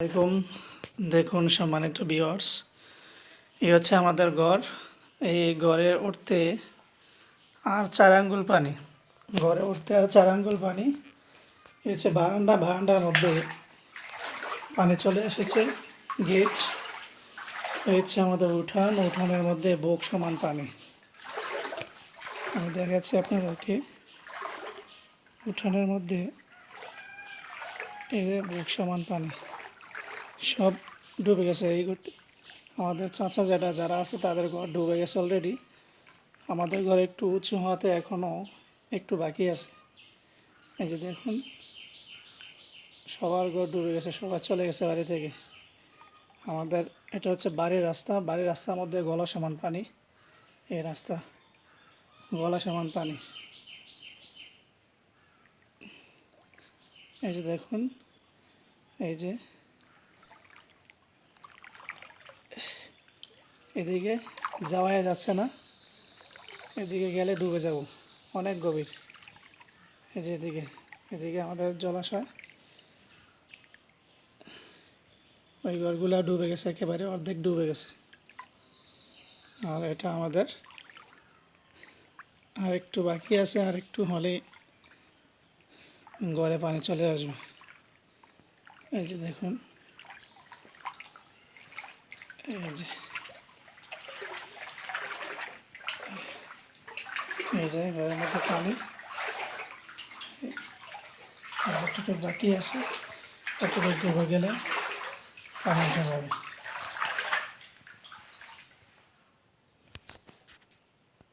দেখুন দেখুন, সম্মানিত ভিউয়ার্স এই হচ্ছে আমাদের ঘর। এই ঘরে উঠতে আর চার আঙ্গুল পানি। ঘরে উঠতে আর চার আঙ্গুল পানি। এই হচ্ছে বারান্দা, বারান্দার মধ্যে পানি চলে এসেছে গেট এই হচ্ছে আমাদের উঠান। উঠানের মধ্যে বোক সমান পানি। আমি দেখাচ্ছি আপনাদেরকে। উঠানের মধ্যে এই বুক সমান পানি। সব ডুবে গেছে এই আমাদের চাচা যেটা, যারা আছে তাদের ঘর ডুবে গেছে অলরেডি আমাদের ঘর একটু উঁচু হওয়াতে এখনও একটু বাকি আছে। এই যে দেখুন, সবার ঘর ডুবে গেছে সবার চলে গেছে বাড়ি থেকে। আমাদের, এটা হচ্ছে বাড়ির রাস্তা। বাড়ির রাস্তার মধ্যে গলা সমান পানি। এই রাস্তা, গলা সমান পানি। এই যে দেখুন, এই যে এদিকে যাওয়া যাচ্ছে না। এদিকে গেলে ডুবে যাব। অনেক গভীর। এই যে এদিকে এদিকে আমাদের জলাশয়। ওই ঘরগুলো ডুবে গেছে, একেবারে অর্ধেক ডুবে গেছে। আর এটা আমাদের আর একটু বাকি আছে, আর একটু হলে ঘরে পানি চলে আসবে। এই যে দেখুন। এই যে এই যে ঘরের মধ্যে পানি আর একটু বাকি আছে একটু ডুবে গেলে পানি উঠে যাবে